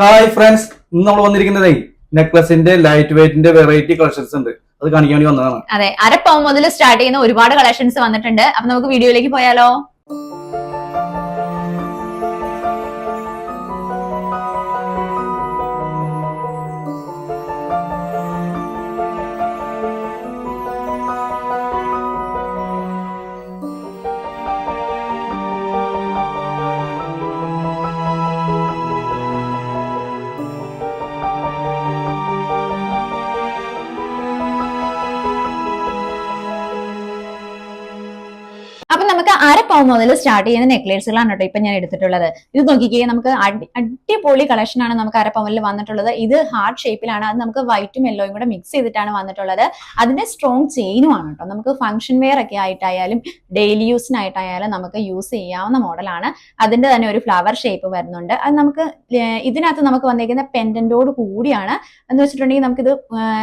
Hi friends ഇന്ന് നമ്മൾ വന്നിരിക്കുന്നത് നെക്ലസിന്റെ ലൈറ്റ് വെയിറ്റിന്റെ വെറൈറ്റി കളക്ഷൻസ് ഉണ്ട്. അത് കാണിക്കാൻ വേണ്ടി വന്നതാണ്. അതെ അര പൗ മുതൽ സ്റ്റാർട്ട് ചെയ്യുന്ന ഒരുപാട് കളക്ഷൻസ് വന്നിട്ടുണ്ട്. അപ്പൊ നമുക്ക് വീഡിയോയിലേക്ക് പോയാലോ? നമുക്ക് അരപ്പവൻ മുതൽ സ്റ്റാർട്ട് ചെയ്യുന്ന നെക്ലേസുകളാണ് കേട്ടോ ഇപ്പൊ ഞാൻ എടുത്തിട്ടുള്ളത്. ഇത് നോക്കിക്കേ നമുക്ക് അടിപൊളി കളക്ഷൻ ആണ് നമുക്ക് അരപ്പവനിൽ വന്നിട്ടുള്ളത്. ഇത് ഹാർട്ട് ഷേപ്പിലാണ് അത് നമുക്ക് വൈറ്റും യെല്ലോയും കൂടെ മിക്സ് ചെയ്തിട്ടാണ് വന്നിട്ടുള്ളത്. അതിന്റെ സ്ട്രോങ് ചെയിനും ആണ് കേട്ടോ. നമുക്ക് ഫംഗ്ഷൻ വെയർ ഒക്കെ ആയിട്ടായാലും ഡെയിലി യൂസിനായിട്ടായാലും നമുക്ക് യൂസ് ചെയ്യാവുന്ന മോഡലാണ് അതിന്റെ തന്നെ ഒരു ഫ്ലവർ ഷേപ്പ് വരുന്നുണ്ട്. അത് നമുക്ക് ഇതിനകത്ത് നമുക്ക് വന്നിരിക്കുന്ന പെൻഡന്റോട് കൂടിയാണ്. എന്ന് വെച്ചിട്ടുണ്ടെങ്കിൽ നമുക്കിത്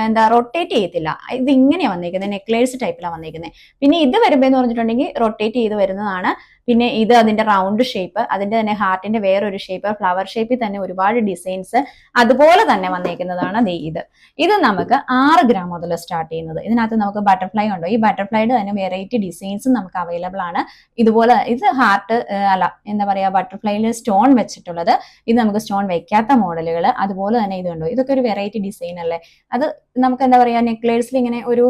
എന്താ റൊട്ടേറ്റ് ചെയ്യത്തില്ല. ഇത് ഇങ്ങനെയാണ് വന്നിരിക്കുന്നത് നെക്ലേസ് ടൈപ്പിലാണ് വന്നിരിക്കുന്നത് പിന്നെ ഇത് വരുമ്പോൾ എന്ന് പറഞ്ഞിട്ടുണ്ടെങ്കിൽ റൊട്ടേറ്റ് ചെയ്ത് വരുന്നതാണ്. പിന്നെ ഇത് അതിന്റെ റൗണ്ട് ഷേപ്പ് അതിന്റെ തന്നെ ഹാർട്ടിന്റെ വേറൊരു ഷേപ്പ് ഫ്ലവർ ഷേപ്പിൽ തന്നെ ഒരുപാട് ഡിസൈൻസ് അതുപോലെ തന്നെ വന്നേക്കുന്നതാണ് ഇത്. ഇത് നമുക്ക് ആറ് ഗ്രാം മുതൽ സ്റ്റാർട്ട് ചെയ്യുന്നത്. ഇതിനകത്ത് നമുക്ക് ബട്ടർഫ്ലൈ ഉണ്ടോ? ഈ ബട്ടർഫ്ലൈയുടെ തന്നെ വെറൈറ്റി ഡിസൈൻസും നമുക്ക് അവൈലബിൾ ആണ്. ഇതുപോലെ ഇത് ഹാർട്ട് അല്ല എന്താ പറയാ ബട്ടർഫ്ലൈയിൽ സ്റ്റോൺ വെച്ചിട്ടുള്ളത്. ഇത് നമുക്ക് സ്റ്റോൺ വെക്കാത്ത മോഡലുകൾ അതുപോലെ തന്നെ ഇതുണ്ടോ? ഇതൊക്കെ ഒരു വെറൈറ്റി ഡിസൈൻ അല്ലേ? അത് നമുക്ക് എന്താ പറയാ നെക്ലേസിൽ ഇങ്ങനെ ഒരു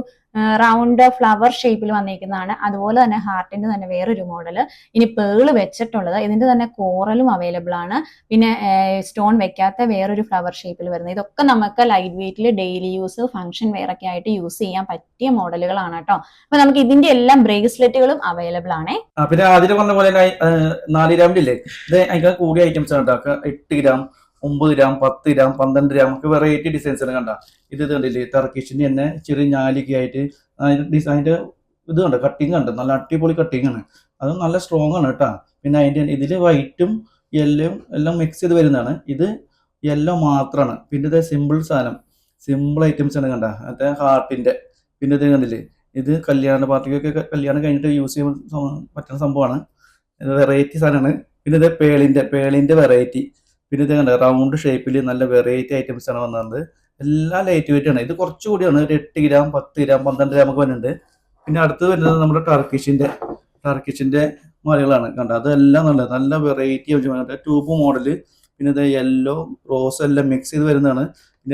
റൗണ്ട് ഫ്ലവർ ഷേപ്പിൽ വന്നിരിക്കുന്നതാണ് അതുപോലെ തന്നെ ഹാർട്ടിന്റെ തന്നെ വേറൊരു മോഡൽ ഇനി പേൾ വെച്ചിട്ടുള്ളത് ഇതിന്റെ തന്നെ കോറലും അവൈലബിൾ ആണ്. പിന്നെ സ്റ്റോൺ വെക്കാത്ത വേറൊരു ഫ്ലവർ ഷേപ്പിൽ വരുന്നത്. ഇതൊക്കെ നമുക്ക് ലൈറ്റ് വെയിറ്റിൽ ഡെയിലി യൂസ് ഫംഗ്ഷൻ വെയർ ഒക്കെ ആയിട്ട് യൂസ് ചെയ്യാൻ പറ്റിയ മോഡലുകളാണ് കേട്ടോ അപ്പൊ നമുക്ക് ഇതിന്റെ എല്ലാം ബ്രേസ്ലെറ്റുകളും അവൈലബിൾ ആണ്. പിന്നെ ആദ്യം പറഞ്ഞ പോലെ നാല് ഗ്രാമിന്റെ ഇല്ലേ കൂടിയ ഐറ്റംസ് ആണ് എട്ട് ഗ്രാം ഒമ്പത് ഗ്രാം പത്ത് ഗ്രാം പന്ത്രണ്ട് ഗ്രാം ഒക്കെ വെറൈറ്റി ഡിസൈൻസ് ആണ് കണ്ട. ഇത് കണ്ടില്ലേ? ടർക്കിഷിന് തന്നെ ചെറിയ ഞാലിക്ക് ആയിട്ട് ഡിസൈന്റെ ഇത് കണ്ട? കട്ടിങ് കണ്ട്? നല്ല അടിപൊളി കട്ടിങ് ആണ്. അത് നല്ല സ്ട്രോങ് ആണ് കേട്ടോ. പിന്നെ അതിന്റെ ഇതിൽ വൈറ്റും യെല്ലോയും എല്ലാം മിക്സ് ചെയ്ത് വരുന്നതാണ്. ഇത് യെല്ലോ മാത്രമാണ് പിന്നെ ഇത് സിമ്പിൾ സാധനം. സിമ്പിൾ ഐറ്റംസ് ആണ് കണ്ട. മറ്റേ ഹാർട്ടിന്റെ പിന്നെ ഇത് കണ്ടില്ലേ? ഇത് കല്യാണ പാർട്ടിക്കൊക്കെ കല്യാണം കഴിഞ്ഞിട്ട് യൂസ് ചെയ്യാൻ പറ്റുന്ന സംഭവമാണ്. വെറൈറ്റി സാധനമാണ്. പിന്നെ ഇത് പേളിന്റെ പേളിന്റെ വെറൈറ്റി പിന്നെ ഇത് കണ്ട റൗണ്ട് ഷേപ്പിൽ നല്ല വെറൈറ്റി ഐറ്റംസ് ആണ് വന്നത്. എല്ലാം ലൈറ്റ് വെയിറ്റ് ആണ്. ഇത് കുറച്ചുകൂടിയാണ് ഒരു എട്ട് ഗ്രാം പത്ത് ഗ്രാം പന്ത്രണ്ട് ഗ്രാം ഒക്കെ വരുന്നുണ്ട്. പിന്നെ അടുത്ത് വരുന്നത് നമ്മുടെ ടർക്കിഷിന്റെ ടർക്കിഷിന്റെ മലകളാണ്. കണ്ട അതെല്ലാം നല്ല നല്ല വെറൈറ്റി ട്യൂബ് മോഡൽ പിന്നെ ഇത് യെല്ലോ റോസ് എല്ലാം മിക്സ് ചെയ്ത് വരുന്നതാണ്.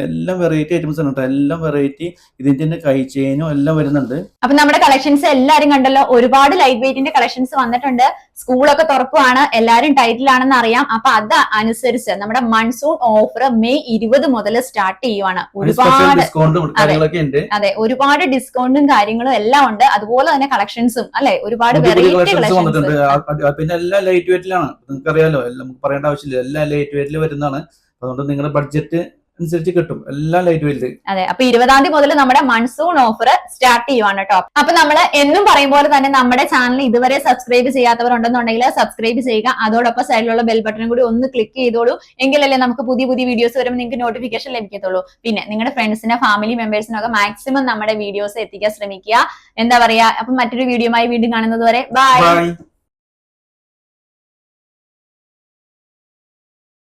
എല്ലാം വെറൈറ്റി ഐറ്റംസ് ആണ് കേട്ടോ എല്ലാം വെറൈറ്റി ഇതിന്റെ തന്നെ കൈ ചെയിനും എല്ലാം വരുന്നുണ്ട്. അപ്പൊ നമ്മുടെ കളക്ഷൻസ് എല്ലാരും കണ്ടല്ലോ ഒരുപാട് ലൈറ്റ് വെയിറ്റിന്റെ കളക്ഷൻസ് വന്നിട്ടുണ്ട്. സ്കൂളൊക്കെ തുറക്കുവാണ് എല്ലാരും ടൈറ്റിലാണെന്ന് അറിയാം. അപ്പൊ അത് അനുസരിച്ച് നമ്മുടെ മൺസൂൺ ഓഫർ മെയ് ഇരുപത് മുതൽ സ്റ്റാർട്ട് ചെയ്യുവാണ്. ഒരുപാട് അതെ ഒരുപാട് ഡിസ്കൗണ്ടും കാര്യങ്ങളും എല്ലാം ഉണ്ട്. അതുപോലെ തന്നെ കളക്ഷൻസും അല്ലെ? ഒരുപാട് വെറൈറ്റി കളക്ഷൻസ് പിന്നെ എല്ലാം ലൈറ്റ് വെയിറ്റിലാണ് നിങ്ങൾക്ക് അറിയാലോ എല്ലാം നമുക്ക് പറയേണ്ട ആവശ്യമില്ല. എല്ലാ ലൈറ്റ് വെയിറ്റിൽ വരുന്നതാണ്. അതുകൊണ്ട് നിങ്ങളുടെ ബഡ്ജറ്റ് അനുസരിച്ച് കിട്ടും. എല്ലാം ലൈറ്റ് വെയിറ്റ് അതെ അപ്പൊ ഇരുപതാം തീയതി മുതൽ നമ്മുടെ മൺസൂൺ ഓഫർ സ്റ്റാർട്ട് ചെയ്യുവാണ് കേട്ടോ. അപ്പൊ നമ്മൾ എന്നും പറയും പോലെ തന്നെ നമ്മുടെ ചാനൽ ഇതുവരെ സബ്സ്ക്രൈബ് ചെയ്യാത്തവരുണ്ടെന്നുണ്ടെങ്കിൽ സബ്സ്ക്രൈബ് ചെയ്യുക. അതോടൊപ്പം സൈഡിലുള്ള ബെൽ ബട്ടൺ കൂടി ഒന്ന് ക്ലിക്ക് ചെയ്തോളൂ. എങ്കിലല്ലേ നമുക്ക് പുതിയ പുതിയ വീഡിയോസ് വരുമ്പോൾ നിങ്ങൾക്ക് നോട്ടിഫിക്കേഷൻ ലഭിക്കത്തുള്ളൂ. പിന്നെ നിങ്ങളുടെ ഫ്രണ്ട്സിനെ ഫാമിലി മെമ്പേഴ്സിനൊക്കെ മാക്സിമം നമ്മുടെ വീഡിയോസ് എത്തിക്കാൻ ശ്രമിക്കുക. എന്താ പറയാ? അപ്പൊ മറ്റൊരു വീഡിയോയുമായി വീണ്ടും കാണുന്നത് വരെ. Bye bye